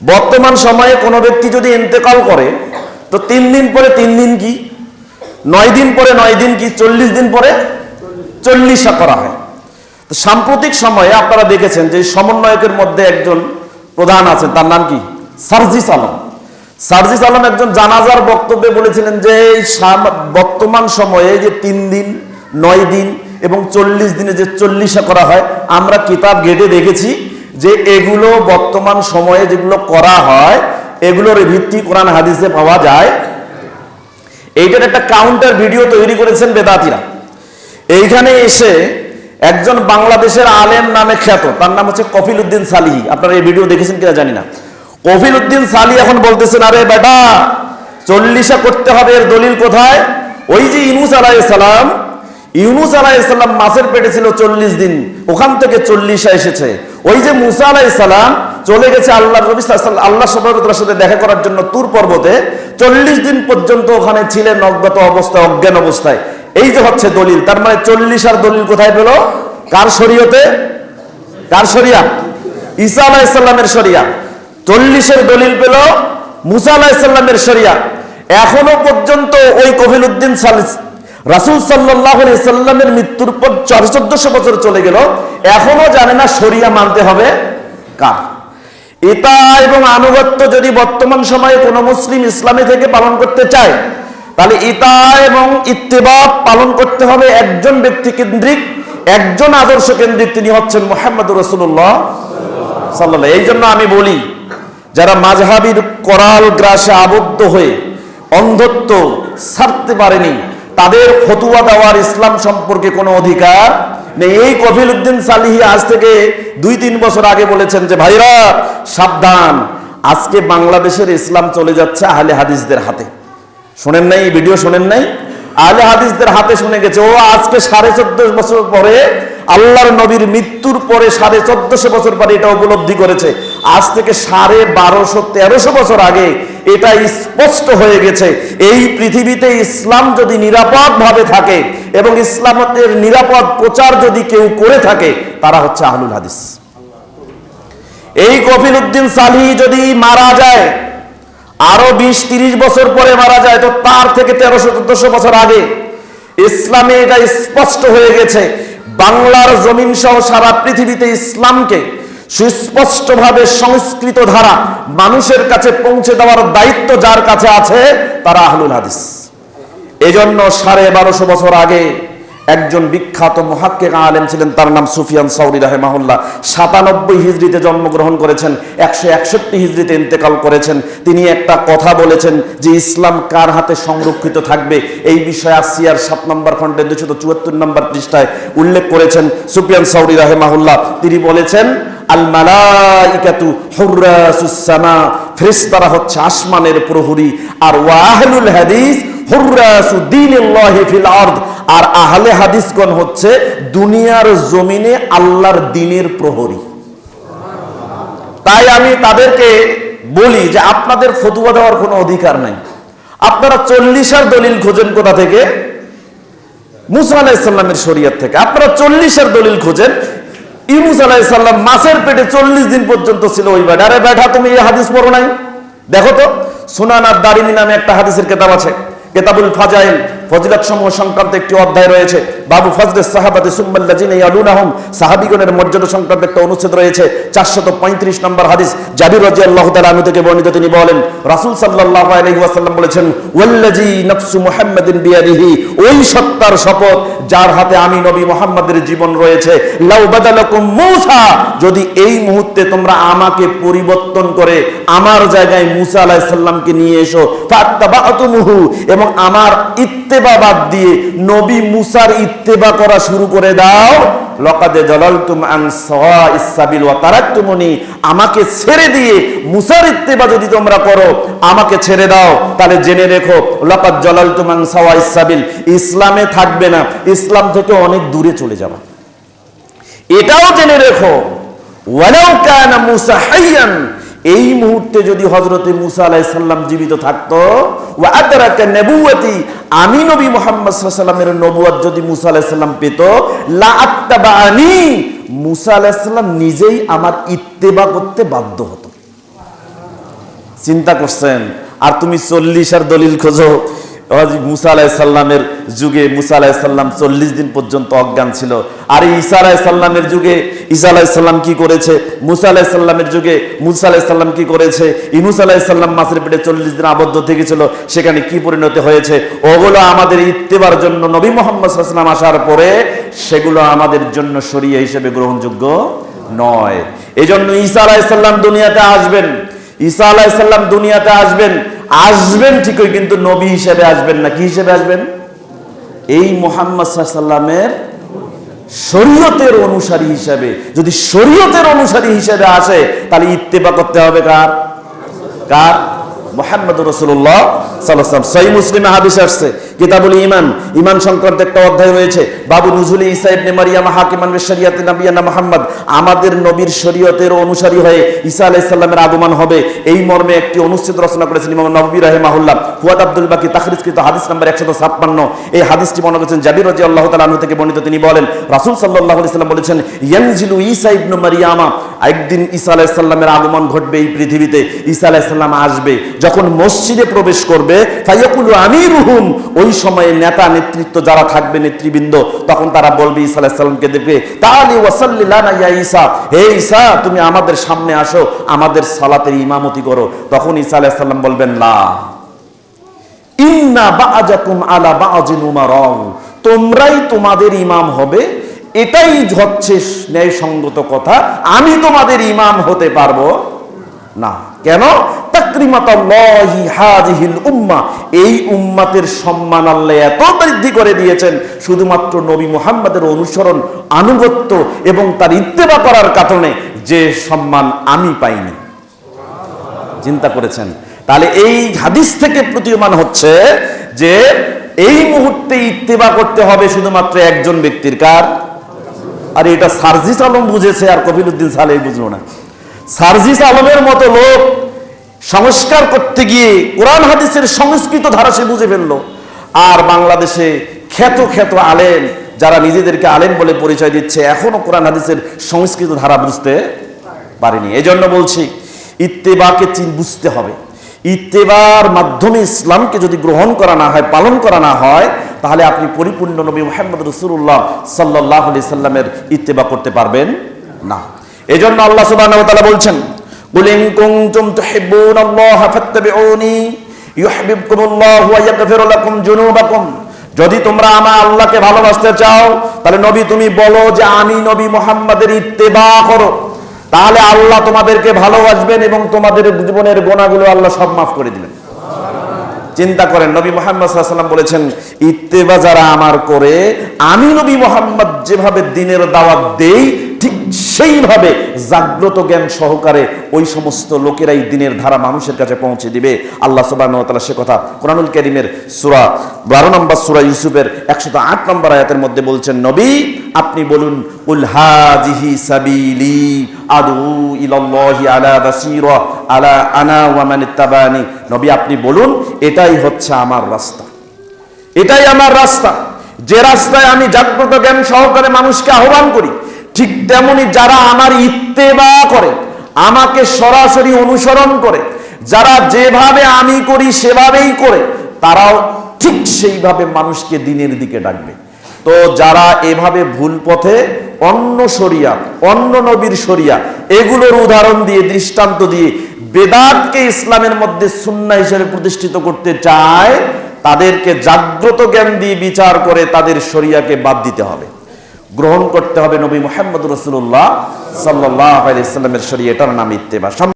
বর্তমান সময়ে কোনো ব্যক্তি যদি ইন্তেকাল করে, তো তিন দিন পরে তিন দিন কি? নয় দিন পরে নয় দিন কি? চল্লিশ দিন পরে চল্লিশা করা হয়। তো সাম্প্রতিক সময়ে আপনারা দেখেছেন যে সমন্বয়কের মধ্যে একজন প্রধান আছেন, তার নাম কি? সার্জিস আলম। সার্জিস আলম একজন জানাজার বক্তব্যে বলেছিলেন যে এই বর্তমান সময়ে যে তিন দিন, নয় দিন এবং চল্লিশ দিনে যে চল্লিশা করা হয়, আমরা কিতাব ঘেটে দেখেছি। যে এগুলো বর্তমান সময়ে যেগুলো করা হয়, এগুলোর ভিত্তি কোরআন হাদিসে পাওয়া যায়। এইটার একটা কাউন্টার ভিডিও তৈরি করেছেন বেদাতিরা। এইখানে এসে একজন বাংলাদেশের আলেম নামে খ্যাত, তার নাম হচ্ছে কফিল উদ্দিন সালিহি। আপনারা এই ভিডিও দেখেছেন কিনা জানি না। কফিল উদ্দিন সালি এখন বলতেছেন, আরে বেটা, চল্লিশা করতে হবে, এর দলিল কোথায়? ওই যে ইনুস আলাইসালাম ইউনুস আলাইসাল্লাম মাছের পেটে ছিল চল্লিশ দিন, ওখান থেকে চল্লিশা এসেছে। ওই যে মুসা আলাইসালাম চলে গেছে আল্লাহ রবি আল্লাহ সবাইতার সাথে দেখা করার জন্য তুর পর্বতে। চল্লিশ দিন পর্যন্ত ওখানে ছিলেন অজ্ঞাত অবস্থায়, অজ্ঞান অবস্থায়। এই যে হচ্ছে দলিল, তার মানে চল্লিশ আর দলিল কোথায় পেল? কার শরীয়তে? কার শরিয়া? ঈসা আলাইসাল্লামের শরিয়া। চল্লিশের দলিল পেল মুসা আলাইসাল্লামের শরিয়া। এখনও পর্যন্ত ওই কফিল উদ্দিন সালিস রাসুল সাল্লাহ সাল্লামের মৃত্যুর পর চোদ্দশো বছর চলে গেল। এখনও জানে না শরিয়া মানতে হবে কার। এটা এবং আনুগত্য যদি বর্তমান সময়ে কোনো মুসলিম ইসলামী থেকে পালন করতে চায়, তাহলে ইতা এবং ইত্তেবা পালন করতে হবে একজন ব্যক্তি কেন্দ্রিক, একজন আদর্শ কেন্দ্রিক তিনি হচ্ছেন মোহাম্মদ রসুল্লাহ সাল্লাহ এই জন্য আমি বলি, যারা মাঝহাবির করাল গ্রাসে আবদ্ধ হয়ে অন্ধত্ব ছাড়তে পারেনি তাদের ফতুয়া দেওয়ার ইসলাম সম্পর্কে কোনো অধিকার নেই। এই কফিল উদ্দিন সালিহি আজ থেকে দুই তিন বছর আগে বলেছেন যে, ভাইরা, সাবধান। আজকে বাংলাদেশের ইসলাম চলে যাচ্ছে আহলে হাদিসদের হাতে। শোনেন নাই, এই ভিডিও শোনেন নাই? আহলে হাদিসদের হাতে শুনে গেছে, ও, আজকে সাড়ে চোদ্দ বছর পরে আল্লাহর নবীর মৃত্যুর পরে সাড়ে চোদ্দশো বছর পরে এটা উপলব্ধি করেছে। আজ থেকে সাড়ে বারোশো, তেরোশো বছর আগে এটা স্পষ্ট হয়ে গেছে। এই পৃথিবীতে ইসলাম যদি নিরাপদ ভাবে থাকে এবং ইসলামের নিরাপদ প্রচার যদি কেউ করে থাকে, তারা হচ্ছে আহলুল হাদিস। এই কফিল উদ্দিন সালি যদি মারা যায়, আরও বিশ, তিরিশ বছর পরে মারা যায়, তো তার থেকে তেরোশো, চোদ্দশো বছর আগে ইসলামে এটা স্পষ্ট হয়ে গেছে। বাংলার জমিন সহ সারা পৃথিবীতে ইসলামকে সুস্পষ্টভাবে সংস্কৃত ধারা মানুষের কাছে পৌঁছে দেওয়ার দায়িত্ব যার কাছে আছে, তারা আহলুল হাদিস। এজন্য সাড়ে বারোশো বছর আগে একজন বিখ্যাত মহাক্কেক আলেম ছিলেন, তার নাম সুফিয়ান সৌরি রাহেমাহুল্লাহ। সাতানব্বই হিজড়িতে জন্মগ্রহণ করেছেন, একশো একষট্টি হিজড়িতে ইন্তেকাল করেছেন। তিনি একটা কথা বলেছেন যে, ইসলাম কার হাতে সংরক্ষিত থাকবে? এই বিষয়ে আসিয়ার সাত নম্বর খণ্ডে দুশো চুয়াত্তর নম্বর পৃষ্ঠায় উল্লেখ করেছেন সুফিয়ান সৌরি রাহেমাহুল্লাহ। তিনি বলেছেন আল মালাইকাতু হুররাসুসসামা ফেরেশতারা হচ্ছে আসমানের প্রহরী, আর ওয়াহলুল হাদিস হুররাসু দীনিল্লাহি ফিল আরদ, আর আহলে হাদিসগণ হচ্ছে দুনিয়ার জমিনে আল্লাহর দিনের প্রহরী। তাই আমি তাদেরকে বলি যে আপনাদের ফতুয়া দেওয়ার কোনো অধিকার নাই। আপনারা চল্লিশার দলিল খোঁজেন কোথা থেকে? মুসা আলাহিসাল্লামের শরীয়ত থেকে। আপনারা চল্লিশের দলিল খোঁজেন ইউনুস আলাইসাল্লাম মাছের পেটে চল্লিশ দিন পর্যন্ত ছিল ওই বেটা আরে বেটা, তুমি এই হাদিস পড়ো নাই? দেখো তো, সুনান আর দারিনী নামে একটা হাদিসের কেতাব আছে। কেতাবুল ফাজাইল ফজিলাত সমূহ সংক্রান্ত একটি অধ্যায় রয়েছে। বাবু ফজলে সাহাবাতে সুম্মাল্লাজিন ইয়ালুনাহুম। সাহাবিগণের মর্যাদা সংক্রান্ত একটা অনুচ্ছেদ রয়েছে, চারশত পঁয়ত্রিশ নম্বর হাদিস। জাবির রাজি আল্লাহ তালা আমি থেকে বর্ণিত তিনি বলেন, রাসূল সাল্লাল্লাহু আলাইহি ওয়াসাল্লাম বলেছেন ওয়াল্লাজি নফসু মুহাম্মাদিন বিয়াদিহি ওই সত্তার শপথ যার হাতে আমি নবী মুহাম্মাদের জীবন রয়েছে। লাউ বাদালাকুম মূসা, যদি এই মুহূর্তে তোমরা আমাকে পরিবর্তন করে আমার জায়গায় মুসা আলাইহিস সালামকে নিয়ে এসো ফাত্তাবাতুমুহু এবং আমার ইত্তেবা বাদ দিয়ে নবী মুসার ইত্তেবা করা শুরু করে দাও। লকাদে জলালতুম আন সাওয়াইস সাবিল ওয়া তারাকতুমুনি। আমাকে ছেড়ে দিয়ে মুসার ইত্তেবা যদি তোমরা করো, আমাকে ছেড়ে দাও। তাহলে জেনে রেখো, লকাদ জলালতুম আন সাওয়াইস সাবিল। ইসলামে থাকবে না। ইসলাম থেকে অনেক দূরে চলে যাবে। এটাও জেনে রেখো। ওয়ালাউ কানা মুসা হাইয়ান এই মুহূর্তে যদি হজরতে মুসা আলাইসাল্লাম জীবিত থাকতো আমি নবী মোহাম্মদের সাল্লামের নবুয়ত যদি মুসা আলাইসাল্লাম পেত, লা আত্তাবানি মুসা আলাইসাল্লাম নিজেই আমার ইত্তেবা করতে বাধ্য হতো। চিন্তা করছেন, আর তুমি চল্লিশ আর দলিল খোঁজো। হযরত মুসা আলাহিসাল্লামের যুগে মুসা আলাহিসাল্লাম চল্লিশ দিন পর্যন্ত অজ্ঞান ছিল। আর ঈসা আলাহিসাল্লামের যুগে ঈসা আলাহিসাল্লাম কি করেছে? মুসা আলাহিসাল্লামের যুগে মুসা আলাহিসাল্লাম কি করেছে? ইনুস আলাহিসাল্লাম মাসের পেটে চল্লিশ দিন আবদ্ধ থেকেছিল। সেখানে কি পরিণতি হয়েছে? ওগুলো আমাদের ইত্তেবার জন্য নবী মোহাম্মদ সাল্লাম আসার পরে সেগুলো আমাদের জন্য সরিয়ে হিসেবে গ্রহণযোগ্য নয়। এই জন্য ঈসা আলাহিসাল্লাম দুনিয়াতে আসবেন। ঈসা আলাহিসাল্লাম দুনিয়াতে আসবেন। আসবেন ঠিকই, কিন্তু নবী হিসেবে আসবেন না। কি হিসেবে আসবেন? এই মোহাম্মদ সাল্লামের শরীয়তের অনুসারী হিসাবে। যদি শরীয়তের অনুসারী হিসেবে আসে, তাহলে ইত্তেবা করতে হবে কার? কার? মোহাম্মদ রসুল্লাহ সাল্লাম সহি মুসলিমে হাদিস আসছে, কিতাবুল ইমান ইমান সংক্রান্ত একটা অধ্যায় রয়েছে। বাবু নজরুল ইসা ইবনে হাকিমান শরিয়াতে নবিয়ানা মোহাম্মদ, আমাদের নবীর শরীয়তের অনুসারী হয়ে ঈসা আলাইহিস সালামের আগমন হবে। এই মর্মে একটি অনুচ্ছেদ রচনা করেছেন ইমাম নবী রাহিমাহুল্লাহ। ফুয়াদ আব্দুল বাকি তাখরিজকৃত হাদিস নাম্বার 156 এই হাদিসটি মনে করেছেন জাবির রাদিয়াল্লাহু তাআলা আনহু থেকে বর্ণিত। তিনি বলেন, রাসূল সাল্লাল্লাহু আলাইহি সাল্লাম বলেছেন, ইয়ানজিলু ঈসা ইবনে মারিয়ামা একদিন ঈসা আলাইহিস সালামের আগমন ঘটবে এই পৃথিবীতে। ঈসা আলাইহিস সালাম আসবে, যখন মসজিদে প্রবেশ করবে, ফায়াকুলু আমিরুহুম, ওই সময়ে নেতা নেতৃত্ব যারা থাকবে, নেতৃবৃন্দ, তখন তারা বলবে ঈসা আলাইহিস সালামকে দেখবে তাআলি ওয়াসাল্লি লানা ইয়া ঈসা, হে ঈসা, তুমি আমাদের সামনে আসো, আমাদের সালাতের ইমামতি করো। তখন ঈসা আলাইহিস সালাম বলবেন, লা। ইন্না বাআজাকুম আলা বাআজিন উমারাও, তোমরাই তোমাদের ইমাম হবে এটাই হচ্ছে ন্যায়সঙ্গত কথা। আমি তোমাদের ইমাম হতে পারব না। কেন? উম্মাহ এই উম্মাতের সম্মান আল্লাহ এত বৃদ্ধি করে দিয়েছেন, শুধুমাত্র নবী অনুসরণ, আনুগত্য এবং তার ইত্তেবা করার কারণে যে সম্মান আমি পাইনি। চিন্তা করেছেন? তাহলে এই হাদিস থেকে প্রতীয়মান হচ্ছে যে, এই মুহূর্তে ইত্তেবা করতে হবে শুধুমাত্র একজন ব্যক্তির। কার? আর এটা সার্জিস আলম বুঝেছে আর কপিল উদ্দিন সালেহ বুঝলো না। সার্জিস আলমের মতো লোক সংস্কার করতে গিয়ে কোরআন হাদিসের সংস্কৃত ধারা সে বুঝে ফেলল। আর বাংলাদেশে খ্যাত খ্যাত আলেম যারা নিজেদেরকে আলেম বলে পরিচয় দিচ্ছে, এখনও কোরআন হাদিসের সংস্কৃত ধারা বুঝতে পারেনি। এই জন্য বলছি, ইত্তেবাকে চিন বুঝতে হবে। ইত্তেবার মাধ্যমে ইসলামকে যদি গ্রহণ করা না হয়, পালন করা না হয় তাহলে আপনি পরিপূর্ণ নবী মোহাম্মদ রসুল্লাহ সাল্লাহ আলি সাল্লামের ইত্তেবা করতে পারবেন না। এই জন্য আল্লাহ সুবাহ বলছেন যদি তোমরা আমার আল্লাহকে ভালোবাসতে চাও, তাহলে নবী তুমি বলো যে আমি নবী মোহাম্মদের ইত্তেবা করো। তাহলে আল্লাহ তোমাদেরকে ভালোবাসবেন এবং তোমাদের জীবনের গোনাগুলো আল্লাহ সব মাফ করে দিবেন। চিন্তা করেন, নবী মোহাম্মদ সাল্লাম বলেছেন, ইত্তেবা যারা আমার করে, আমি নবী মোহাম্মদ যেভাবে দিনের দাওয়াত দেই, ঠিক সেইভাবে জাগ্রত জ্ঞান সহকারে ওই সমস্ত লোকেরাই দিনের ধারা মানুষের কাছে পৌঁছে দিবে। আল্লাহ সুবাহ সে কথা কোরআনুল করিমের সুরা বারো নম্বর সুরা ইউসুফের একশত আট নম্বর আয়াতের মধ্যে বলছেন, নবী আপনি বলুন নবী, আপনি বলুন, এটাই হচ্ছে আমার রাস্তা। এটাই আমার রাস্তা। যে রাস্তায় আমি জাগ্রত জ্ঞান সহকারে মানুষকে আহ্বান করি, ঠিক তেমনি যারা আমার ইত্তেবা করে, আমাকে সরাসরি অনুসরণ করে, যারা যেভাবে আমি করি সেভাবেই করে, তারাও ঠিক সেইভাবে মানুষকে দিনের দিকে ডাকবে। তো যারা এভাবে ভুল পথে অন্য শরিয়া, অন্য নবীর শরিয়া, এগুলোর উদাহরণ দিয়ে, দৃষ্টান্ত দিয়ে বেদাতকে ইসলামের মধ্যে সুন্না হিসেবে প্রতিষ্ঠিত করতে চায়, তাদেরকে জাগ্রত জ্ঞান দিয়ে বিচার করে তাদের শরিয়াকে বাদ দিতে হবে। গ্রহণ করতে হবে নবী মোহাম্মদ রসুল্লাহ সাল্লাহ আলাইসাল্লামের শরিয়া এটার নাম ইত্তেবা।